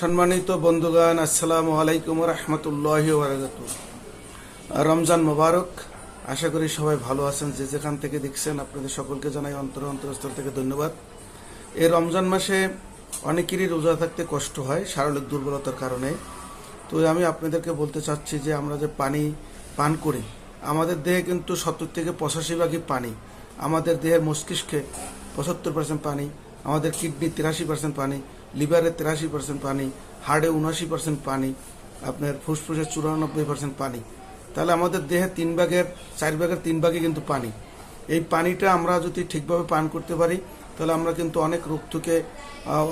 সম্মানিত বন্ধুগান আসসালামু আলাইকুম রহমতুল্লাহ রমজান মোবারক, আশা করি সবাই ভালো আছেন, যে যেখান থেকে দেখছেন আপনাদের সকলকে জানাই অন্তর অন্তরস্থল থেকে ধন্যবাদ। এই রমজান মাসে অনেকেরই রোজা থাকতে কষ্ট হয় শারীরিক দুর্বলতার কারণে। তো আমি আপনাদেরকে বলতে চাচ্ছি যে আমরা যে পানি পান করি, আমাদের দেহে কিন্তু সত্তর থেকে পঁচাশি ভাগই পানি, আমাদের দেহের মস্তিষ্কে পঁচাত্তর পার্সেন্ট পানি, আমাদের কিডনি তিরাশি পার্সেন্ট পানি লিভারে তিরাশি পার্সেন্ট পানি হার্টে উনআশি পার্সেন্ট পানি, আপনার ফুসফুসে চুরানব্বই পার্সেন্ট পানি। তাহলে আমাদের দেহে তিন ভাগের, চার ভাগের তিন ভাগই কিন্তু পানি। এই পানিটা আমরা যদি ঠিকভাবে পান করতে পারি, তাহলে আমরা কিন্তু অনেক রোগ থেকে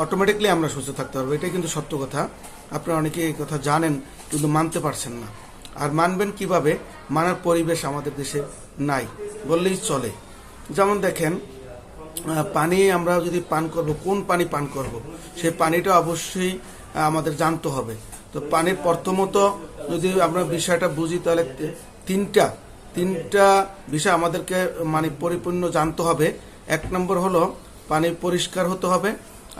অটোমেটিকলি আমরা সুস্থ থাকতে পারব। এটাই কিন্তু সত্য কথা। আপনারা অনেকে এই কথা জানেন, কিন্তু মানতে পারছেন না। আর মানবেন কীভাবে? মানার পরিবেশ আমাদের দেশে নাই, বললেই চলে। যেমন দেখেন পানি আমরা যদি পান করব, কোন পানি পান করব? সেই পানিটা অবশ্যই আমাদের জানতে হবে। তো পানির প্রথমত যদি আমরা বিষয়টা বুঝি, তাহলে তিনটা তিনটা বিষয় আমাদেরকে মানে পরিপূর্ণ জানতে হবে। এক নম্বর হলো, পানি পরিষ্কার হতে হবে,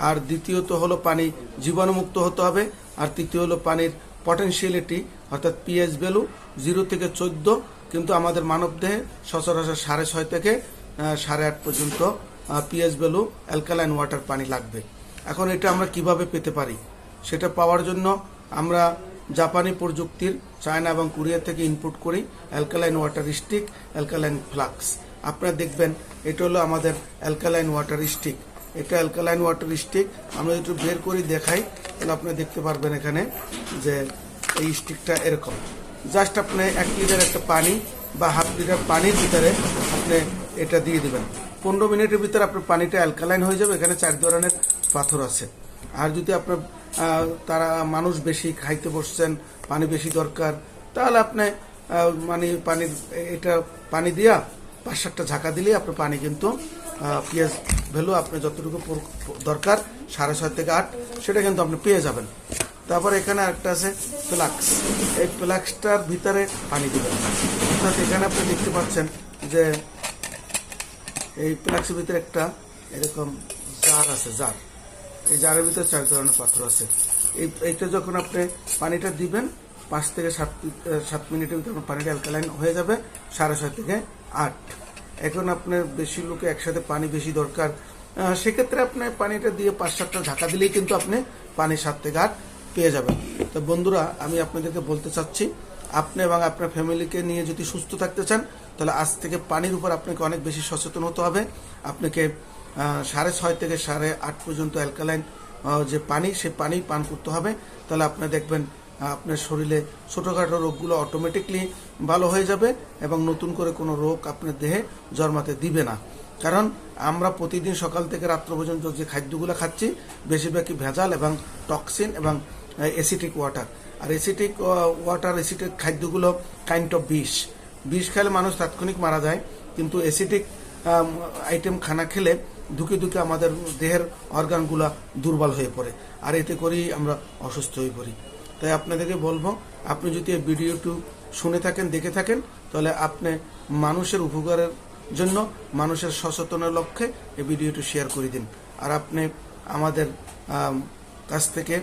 আর দ্বিতীয়ত হলো পানি জীবাণুমুক্ত হতে হবে, আর তৃতীয় হলো পানির পটেনশিয়ালিটি অর্থাৎ পিএইচ ভ্যালু জিরো থেকে চোদ্দ, কিন্তু আমাদের মানবদেহে সচরাচর সাড়ে ছয় থেকে সাড়ে আট পর্যন্ত পিএইচ ভ্যালু অ্যালকালাইন ওয়াটার পানি লাগবে। এখন এটা আমরা কীভাবে পেতে পারি? সেটা পাওয়ার জন্য আমরা জাপানি প্রযুক্তির, চায়না এবং কোরিয়া থেকে ইনপুট করি alkaline water stick alkaline flux আপনারা দেখবেন, এটা হলো আমাদের অ্যালকালাইন ওয়াটার স্টিক এটা অ্যালকালাইন ওয়াটার স্টিক আমরা একটু বের করি দেখাই, তাহলে আপনি দেখতে পারবেন এখানে যে এই স্টিকটা এরকম। জাস্ট আপনি এক লিটার একটা পানি বা হাফ লিটার পানির ভিতরে আপনি এটা দিয়ে দিবেন। পনেরো মিনিটের ভিতরে আপনার পানিটা অ্যালকালাইন হয়ে যাবে, এখানে চার ধরনের পাথর আছে। আর যদি আপনার তারা মানুষ বেশি খাইতে বসছেন, পানি বেশি দরকার, তাহলে আপনি মানে পানির এটা পানি দিয়া পাঁচ সাতটা ঝাঁকা দিলেই আপনার পানি কিন্তু পেঁয়াজ ভ্যালু আপনি যতটুকু দরকার, সাড়ে ছয় থেকে আট, সেটা কিন্তু আপনি পেয়ে যাবেন। তারপর এখানে একটা আছে ফ্লাক্স। এই ফ্লাক্সটার ভিতরে পানি দেবেন। অর্থাৎ এখানে আপনি দেখতে পাচ্ছেন যে এই প্লাক্সের ভিতরে একটা এরকম জার আছে, জার। এই জারের ভিতরে চার ধরনের পাথর আছে। এই, এইটা যখন আপনি পানিটা দিবেন, পাঁচ থেকে সাত সাত মিনিটের ভিতরে পানিটা অ্যালকালাইন হয়ে যাবে, সাড়ে ছয় থেকে আট। এখন আপনার বেশি লোকে একসাথে পানি বেশি দরকার। সেক্ষেত্রে আপনি পানিটা দিয়ে পাঁচ, সাতটা ঢাকা দিলেই কিন্তু আপনি পানি সাত থেকে আট পেয়ে যাবেন। তো বন্ধুরা, আমি আপনাদেরকে বলতে চাচ্ছি আপনি এবং আপনার ফ্যামিলিকে নিয়ে যদি সুস্থ থাকতে চান, তাহলে আজ থেকে পানির উপর আপনাকে অনেক বেশি সচেতন হতে হবে। আপনাকে সাড়ে ছয় থেকে সাড়ে আট পর্যন্ত অ্যালকালাইন যে পানি, সে পানি পান করতে হবে। তাহলে আপনি দেখবেন আপনার শরীরে ছোটোখাটো রোগগুলো অটোমেটিকলি ভালো হয়ে যাবে এবং নতুন করে কোনো রোগ আপনার দেহে জন্মাতে দিবে না। কারণ আমরা প্রতিদিন সকাল থেকে রাত্র পর্যন্ত যে খাদ্যগুলো খাচ্ছি, বেশিরভাগই ভেজাল এবং টক্সিন এবং অ্যাসিটিক ওয়াটার আর অ্যাসিটিক ওয়াটার অ্যাসিটিক খাদ্যগুলো কাইন্ড অফ বিষ। বিষ খেলে মানুষ তাৎক্ষণিক মারা যায়, কিন্তু অ্যাসিটিক আইটেম খানা খেলে ধুকে ধুকে আমাদের দেহের অর্গানগুলা দুর্বল হয়ে পড়ে, আর এতে করেই আমরা অসুস্থ হয়ে পড়ি। তাই আপনাদেরকে বলব, আপনি যদি এই ভিডিওটি শুনে থাকেন, দেখে থাকেন, তাহলে আপনি মানুষের উপকারের জন্য, মানুষের সচেতনের লক্ষ্যে এই ভিডিওটি শেয়ার করে দিন। আর আপনি আমাদের কাছ থেকে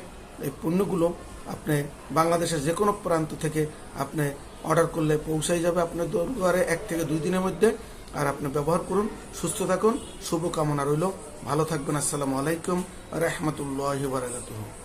এই পণ্যগুলো আপনি বাংলাদেশের যে কোনো প্রান্ত থেকে আপনি অর্ডার করলে পৌঁছাই যাবে আপনার দরবারে এক থেকে দুই দিনের মধ্যে। আর আপনি ব্যবহার করুন, সুস্থ থাকুন, শুভকামনা রইল। ভালো থাকবেন, আসসালামু আলাইকুম, রহমতুল্লাহ বারাকাতুহ।